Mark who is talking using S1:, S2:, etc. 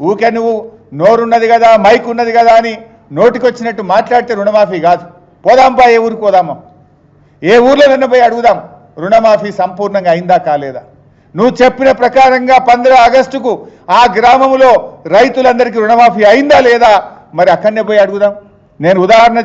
S1: ఊకే నువ్వు నోరున్నది కదా మైక్ ఉన్నది కదా అని నోటికొచ్చినట్టు మాట్లాడితే రుణమాఫీ కాదు. పోదాంపా ఏ ఊరికి పోదామా. ఏ ఊర్లో నిన్న పోయి అడుగుదాం రుణమాఫీ సంపూర్ణంగా అయిందా కాలేదా? నువ్వు చెప్పిన ప్రకారంగా పంద్ర ఆగస్టుకు ఆ గ్రామంలో రైతులందరికీ రుణమాఫీ అయిందా లేదా? మరి అక్కడనే పోయి అడుగుదాం. నేను ఉదాహరణ